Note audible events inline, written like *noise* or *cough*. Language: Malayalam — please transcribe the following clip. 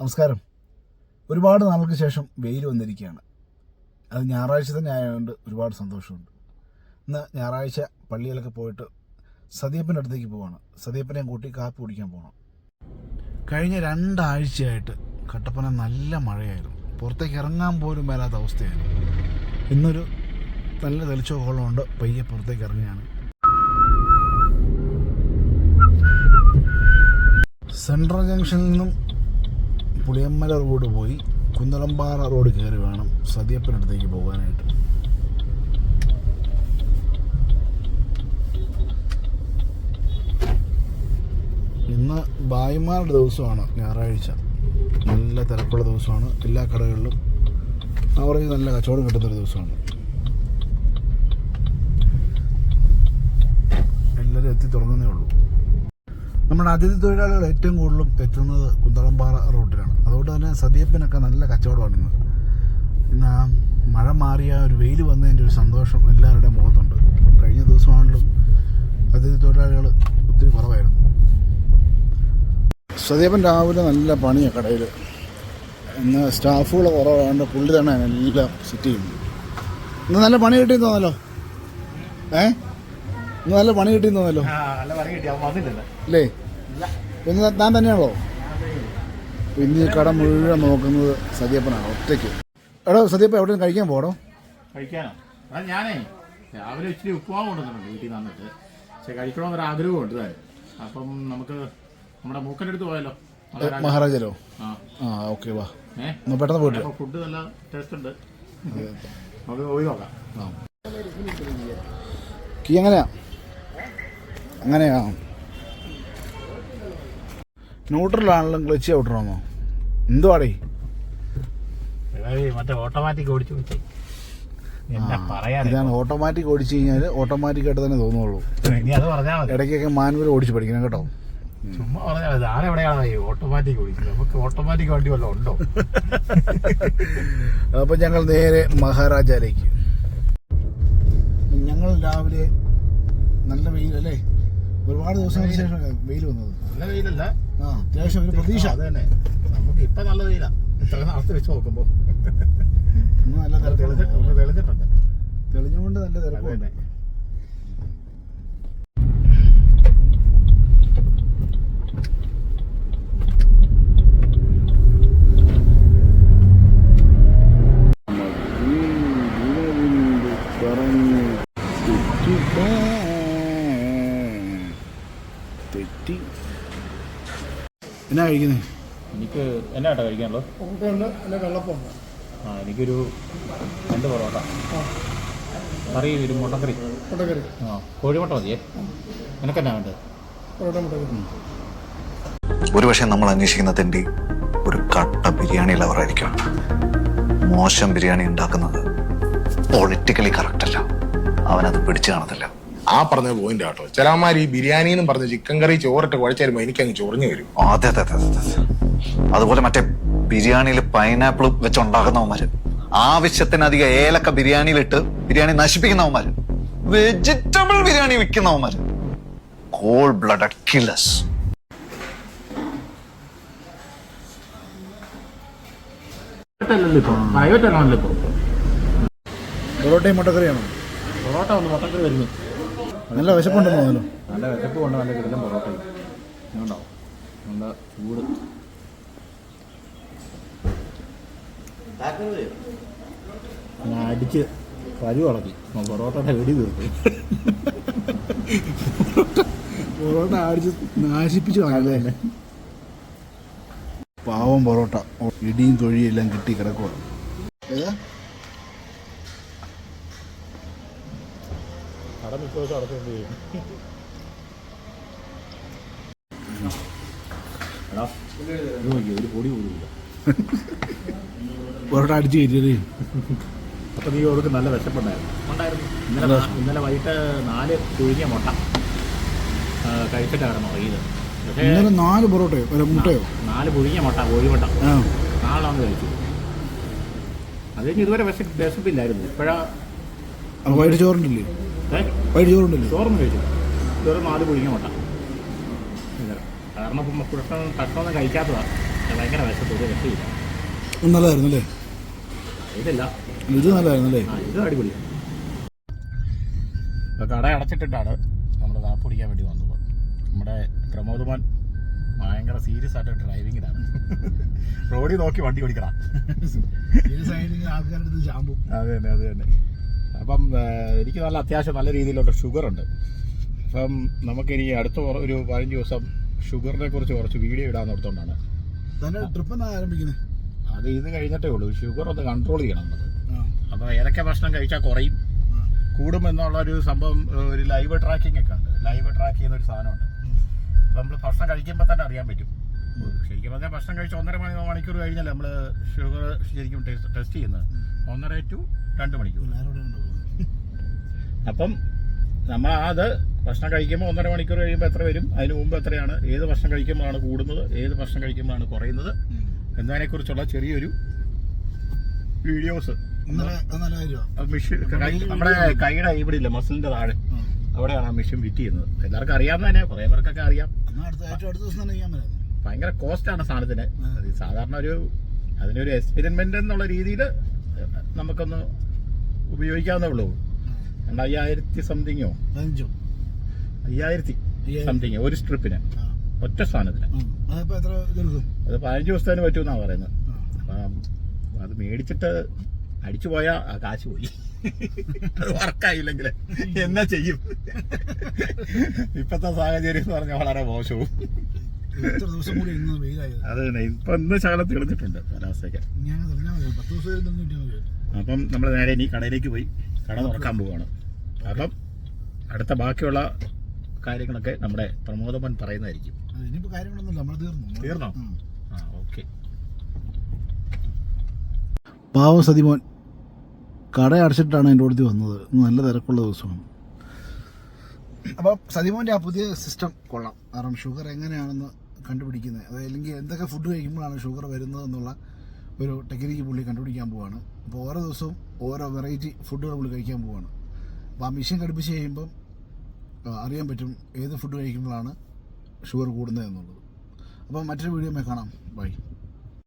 നമസ്കാരം. ഒരുപാട് നാൾക്ക് ശേഷം വെയിൽ വന്നിരിക്കുകയാണ്. അത് ഞായറാഴ്ച തന്നെ ആയതുകൊണ്ട് ഒരുപാട് സന്തോഷമുണ്ട്. ഇന്ന് ഞായറാഴ്ച പള്ളിയിലൊക്കെ പോയിട്ട് സതീപ്പന്റെ അടുത്തേക്ക് പോവാണ്. സദീപ്പനെയും കൂട്ടി കാപ്പി കുടിക്കാൻ പോകണം കഴിഞ്ഞ രണ്ടാഴ്ചയായിട്ട് കട്ടപ്പന നല്ല മഴയായിരുന്നു. പുറത്തേക്ക് ഇറങ്ങാൻ പോലും മേലാത്ത അവസ്ഥയായിരുന്നു. ഇന്നൊരു നല്ല തെളിച്ചോളമുണ്ട് പയ്യെ പുറത്തേക്ക് ഇറങ്ങുകയാണ്. സെൻട്രൽ ജംഗ്ഷനിൽ നിന്നും പുളിയമ്മല റോഡ് പോയി കുന്നളമ്പാറ റോഡ് കയറി വേണം സതിയപ്പനടുത്തേക്ക് പോകാനായിട്ട്. ഇന്ന് ഭായിമാരുടെ ദിവസമാണ് ഞായറാഴ്ച. നല്ല തിരക്കുള്ള ദിവസമാണ്. എല്ലാ കടകളിലും അവർക്ക് നല്ല കച്ചവടം കിട്ടുന്നൊരു ദിവസമാണ്. എല്ലാവരും എത്തി തുടങ്ങുന്നേ ഉള്ളൂ. നമ്മുടെ അതിഥി തൊഴിലാളികൾ ഏറ്റവും കൂടുതലും എത്തുന്നത് കുന്തളംപാറ റൂട്ടിലാണ് അതുകൊണ്ട് തന്നെ സദീപ്പനൊക്കെ നല്ല കച്ചവടമാണ് ഇന്ന്. ഇന്ന് ആ മഴ മാറിയ ഒരു വെയിൽ വന്നതിന്റെ ഒരു സന്തോഷം എല്ലാവരുടെയും മുഖത്തുണ്ട്. കഴിഞ്ഞ ദിവസമാണെങ്കിലും അതിഥി തൊഴിലാളികൾ ഒത്തിരി കുറവായിരുന്നു. സദീപൻ രാവിലെ നല്ല പണിയാണ് കടയിൽ. ഇന്ന് സ്റ്റാഫുകൾ കുറവായതുകൊണ്ട് പുള്ളി തന്നെ എല്ലാം സെറ്റ് ചെയ്യുന്നു. ഇന്ന് നല്ല പണി കിട്ടിയെന്ന് തോന്നല്ലോ ഏ? ഇന്ന് നല്ല പണി തോന്നല്ലോ കിട്ടി. വന്നില്ലല്ലോ അല്ലേ പിന്നെ താൻ തന്നെയാണോ? പിന്നെ ഈ കട മുഴുവൻ നോക്കുന്നത് സദീപ്പനാണ് ഒറ്റയ്ക്ക്. എടോ സതിയപ്പ എവിടെയും കഴിക്കാൻ പോടോ കഴിക്കാനോ? ഞാനേ രാവിലെ ഇച്ചിരി ഉപ്പുമാവ് കൊണ്ടുവന്നിട്ടുണ്ട് വീട്ടിൽ വന്നിട്ട്. പക്ഷെ കഴിക്കണമെന്നൊരു ആഗ്രഹമുണ്ട് താൻ അപ്പം നമുക്ക് നമ്മുടെ മൂക്കന്റെ അടുത്ത് പോയാലോ? മഹാരാജലോ? ആ. ഓക്കെ വാ. ഏ? ഒന്ന് പെട്ടെന്ന് പോയിട്ട് ഫുഡ് നല്ല ടേസ്റ്റ് ഉണ്ട്. നമുക്ക് പോയി നോക്കാം. കീ എങ്ങനെയാ? അങ്ങനെയാ. ന്യൂട്രലാണെങ്കിലും ക്ലച്ച് ഔട്ടറാണോ എന്തുവാടേ? മറ്റേ ഓട്ടോമാറ്റിക് ഓടിച്ചു ഇതാണ് ഓട്ടോമാറ്റിക് ഓടിച്ചു കഴിഞ്ഞാൽ ഓട്ടോമാറ്റിക് ആയിട്ട് തന്നെ തോന്നുള്ളൂ. ഇടയ്ക്കൊക്കെ മാനുവൽ ഓടിച്ചു പഠിക്കണം കേട്ടോ. ചുമ്മാ പറഞ്ഞാൽ മതി. ആരെവിടെയാണ് ഈ ഓട്ടോമാറ്റിക് ഓടിക്കുന്നത് നമുക്ക് ഓട്ടോമാറ്റിക് വണ്ടി വല്ലതും ഉണ്ടോ? *laughs* അപ്പോൾ ഞങ്ങൾ നേരെ മഹാരാജാലേക്ക്. ഞങ്ങൾ രാവിലെ നല്ല വെയിലല്ലേ? ഒരുപാട് ദിവസങ്ങൾക്ക് ശേഷം വെയിൽ വന്നത്. നല്ല വെയിലല്ല. ആ അത്യാവശ്യം ഒരു പ്രതീക്ഷ. അത് തന്നെ. നമുക്ക് ഇപ്പൊ നല്ല വെയിലാ. ഇത്ര നാളത്തെ വെച്ച് നോക്കുമ്പോ. തെളിഞ്ഞുകൊണ്ട് നല്ല തിരക്കുണ്ട് തെറ്റി എന്നാ കഴിക്കുന്നത് എനിക്ക് എന്നാ ഏട്ടാ കഴിക്കാനുള്ളത്? ആ എനിക്കൊരു രണ്ട് പൊറോട്ട. കറി ഒരു മുട്ടക്കറി. മുട്ടക്കറി. ആ കോഴിമുട്ട മതിയേ? നിനക്കെന്നാ വേണ്ടത്? ഒരുപക്ഷെ നമ്മൾ അന്വേഷിക്കുന്ന തെണ്ടി ഒരു കട്ട ബിരിയാണി ലവറായിരിക്കും. മോശം ബിരിയാണി ഉണ്ടാക്കുന്നത് പൊളിറ്റിക്കലി കറക്റ്റല്ല അല്ല. അവനത് പിടിച്ചു കാണത്തില്ല. ആ പറഞ്ഞ പോയിന്റ് ആട്ടോ. ചിലമാർ ഈ ബിരിയാണി എന്നും പറഞ്ഞ ചിക്കൻ കറി ചോറിട്ട് കുഴച്ച് തരുമ്പോ എനിക്ക് അങ്ങ് ചൊറിഞ്ഞു വരും. ആ, അതെ അതെ അതെ അതെ അതെ. അതുപോലെ മറ്റേ ബിരിയാണിയിൽ പൈനാപ്പിൾ വെച്ചുണ്ടാക്കുന്നവന്മാര് ആവശ്യത്തിനധികം ഏലക്ക ബിരിയാണിയിലിട്ട് ബിരിയാണി നശിപ്പിക്കുന്നവന്മാര് വെജിറ്റബിൾ ബിരിയാണി വിൽക്കുന്നവന്മാര്. കോൾ ബ്ലഡ് കില്ലസ് അല്ലല്ലോ ഇപ്പൊ? പ്രൈവറ്റ് ആണല്ലോ ഇപ്പൊ. പൊറോട്ടയും മുട്ടക്കറിയാണോ? പൊറോട്ട ഒന്ന് മുട്ടക്കറി വരുന്നു. നല്ല വിശപ്പുണ്ടെന്ന് തോന്നുന്നു. നല്ല വിശപ്പ് കൊണ്ട് നല്ല കിടലും പൊറോട്ടയും നല്ല ചൂട്. അടിച്ച് കരു കളക്കി പൊറോട്ടയുടെ വെടി തീർത്തു. പൊറോട്ട അടിച്ച് നാശിപ്പിച്ചു കളഞ്ഞല്ലേ പാവം പൊറോട്ട. ഇടിയും തൊഴിയും എല്ലാം കിട്ടി കിടക്കുക ഏതാ? കട മിക്ക ദിവസം അടച്ചു ചെയ്യും? ഒരു പൊടി പോലും ഇല്ല. പൊറോട്ട അടിച്ച് കയറ്റിയത്. അപ്പം നീ അവർക്ക് നല്ല വിശപ്പുണ്ടായിരുന്നു. ഉണ്ടായിരുന്നു. ഇന്നലെ ഇന്നലെ വൈകിട്ട് നാല് പുഴുങ്ങിയ മുട്ട കഴിച്ചിട്ടായിരുന്നു ഉറങ്ങിയത്. പക്ഷേ ഇന്നലെ നാല് പൊറോട്ടയോ? അല്ല മുട്ടയോ? നാല് പുഴുങ്ങിയ മുട്ട കോഴിമുട്ട. ആ. നാളെ വന്ന് കഴിച്ചു അത് കഴിഞ്ഞ് ഇതുവരെ വിശ വിശപ്പില്ലായിരുന്നു. ഇപ്പോഴാ അപ്പോൾ വൈകിട്ട് ചോറുണ്ടല്ലേ? വൈകിട്ട് ചോറുണ്ടല്ലേ ചോറൊന്നും കഴിച്ചു ഇതുവരെ നാല് പുഴുങ്ങിയ മുട്ട. കാരണം ഇപ്പം ഭക്ഷണം തട്ടൊന്നും കഴിക്കാത്തതാണ് ഭയങ്കര ഒരു രക്ഷയില്ല നല്ലതായിരുന്നു അല്ലേ ഇതില്ല. ഇത് നല്ലതായിരുന്നു അല്ലേ ഇത് അടിപൊളി. ഇപ്പോൾ കട അടച്ചിട്ടിട്ടാണ് നമ്മൾ കാപ്പ് കുടിക്കാൻ വേണ്ടി വന്നത്. നമ്മുടെ പ്രമോദ് മോൻ ഭയങ്കര സീരിയസ് ആയിട്ട് ഡ്രൈവിങ്ങിലാണ്. റോഡിൽ നോക്കി വണ്ടി ഓടിക്കണം ഈ സൈഡിൽ ആൾക്കാരുടെ അടുത്ത് ചാമ്പും. അത് തന്നെ അത് തന്നെ അപ്പം എനിക്ക് നല്ല അത്യാവശ്യം നല്ല രീതിയിലുള്ള ഷുഗറുണ്ട് അപ്പം നമുക്കിനി അടുത്ത ഒരു പതിനഞ്ച് ദിവസം ഷുഗറിനെ കുറിച്ച് കുറച്ച് വീഡിയോ ഇടാൻ നിർത്തോണ്ടാണ് ട്രിപ്പ് ആരംഭിക്കുന്നത് അത് ഇത് കഴിഞ്ഞിട്ടേ ഉള്ളൂ. ഷുഗർ ഒന്ന് കൺട്രോൾ ചെയ്യണം നമുക്ക്. അപ്പോൾ ഏതൊക്കെ ഭക്ഷണം കഴിച്ചാൽ കുറയും? കൂടുമെന്നുള്ള കൂടും എന്നുള്ള ഒരു സംഭവം ഒരു ലൈവ് ട്രാക്കിംഗ് ഒക്കെ ഉണ്ട്. ലൈവ് ട്രാക്ക് ചെയ്യുന്ന ഒരു സാധനമുണ്ട്. അപ്പോൾ നമ്മൾ ഭക്ഷണം കഴിക്കുമ്പോൾ തന്നെ അറിയാൻ പറ്റും. ശരിക്കും പറഞ്ഞാൽ ഭക്ഷണം കഴിച്ച് ഒന്നര മണി മണിക്കൂർ കഴിഞ്ഞാൽ നമ്മൾ ഷുഗർ ശരിക്കും ടെസ്റ്റ് ചെയ്യുന്നത്? ഒന്നര ടു രണ്ട് മണിക്കൂർ അപ്പം നമ്മൾ അത് ഭക്ഷണം കഴിക്കുമ്പോൾ ഒന്നര മണിക്കൂർ കഴിയുമ്പോൾ എത്ര വരും? അതിന് മുമ്പ് എത്രയാണ്? ഏത് ഭക്ഷണം കഴിക്കുമ്പോഴാണ് കൂടുന്നത്? ഏത് ഭക്ഷണം കഴിക്കുമ്പോഴാണ് കുറയുന്നത്? എന്നതിനെക്കുറിച്ചുള്ള ചെറിയൊരു വീഡിയോസ്. നമ്മുടെ കൈയുടെ ഇവിടെ ഇല്ല മസിലിന്റെ താഴെ അവിടെയാണ് ആ മെഷീൻ ഫിറ്റ് ചെയ്യുന്നത്. എല്ലാവർക്കും അറിയാവുന്ന തന്നെ. കുറേ പേർക്കൊക്കെ അറിയാം. ഭയങ്കര കോസ്റ്റ് ആണ് സാധനത്തിന്. സാധാരണ ഒരു അതിനൊരു എക്സ്പെരിമെന്റ് എന്നുള്ള രീതിയിൽ നമുക്കൊന്ന് ഉപയോഗിക്കാവുന്നേ ഉള്ളൂ. രണ്ടായിരത്തി സംതിങ്ങോ അഞ്ചോ? അയ്യായിരത്തി അയ്യായിരത്തി. സംതിങ് ഒരു സ്ട്രിപ്പിന് ഒറ്റ സാധനത്തിന്. അത് പതിനഞ്ച് ദിവസത്തിന് പറ്റുമെന്നാണ് പറയുന്നത്. അത് മേടിച്ചിട്ട് അടിച്ചു പോയാൽ ആ കാശ് പോയി. അത് വർക്കായില്ലെങ്കിൽ എന്നാ ചെയ്യും? ഇപ്പത്തെ സാഹചര്യം എന്ന് പറഞ്ഞാൽ വളരെ മോശവും. അത് തന്നെ. ഇപ്പൊ ഇന്ന് ശകലം തെളിഞ്ഞിട്ടുണ്ട് കാലാവസ്ഥയൊക്കെ. അപ്പം നമ്മൾ നേരെ ഇനി കടയിലേക്ക് പോയി. കട തുറക്കാൻ പോവുകയാണ് അപ്പം അടുത്ത ബാക്കിയുള്ള കാര്യങ്ങളൊക്കെ നമ്മുടെ പ്രമോദമൻ പറയുന്നതായിരിക്കും. അത് ഇനിയിപ്പോ കാര്യങ്ങളൊന്നുമില്ല നമ്മൾ തീർന്നു. തീർന്നോ? ആ ഓക്കെ. പാവം സതിമോൻ കട അടച്ചിട്ടാണ് എന്റെ അടുത്ത് വന്നത്. നല്ല തിരക്കുള്ള ദിവസമാണ്. അപ്പം സതിമോന്റെ ആ പുതിയ സിസ്റ്റം കൊള്ളാം. കാരണം ഷുഗർ എങ്ങനെയാണെന്ന് കണ്ടുപിടിക്കുന്നത്. അത് അല്ലെങ്കിൽ എന്തൊക്കെ ഫുഡ് കഴിക്കുമ്പോഴാണ് ഷുഗർ വരുന്നത് എന്നുള്ള ഒരു ടെക്നിക്ക് പുള്ളി കണ്ടുപിടിക്കാൻ പോവാണ്. അപ്പോൾ ഓരോ ദിവസവും ഓരോ വെറൈറ്റി ഫുഡുകൾ നമ്മൾ കഴിക്കാൻ പോവുകയാണ് അപ്പോൾ ആ മെഷീൻ ഘടിപ്പിച്ച് കഴിയുമ്പം അറിയാൻ പറ്റും ഏത് ഫുഡ് കഴിക്കുമ്പോഴാണ് ഷുഗർ കൂടുന്നത് എന്നുള്ളത്. അപ്പോൾ മറ്റൊരു വീഡിയോ കാണാം. ബൈ.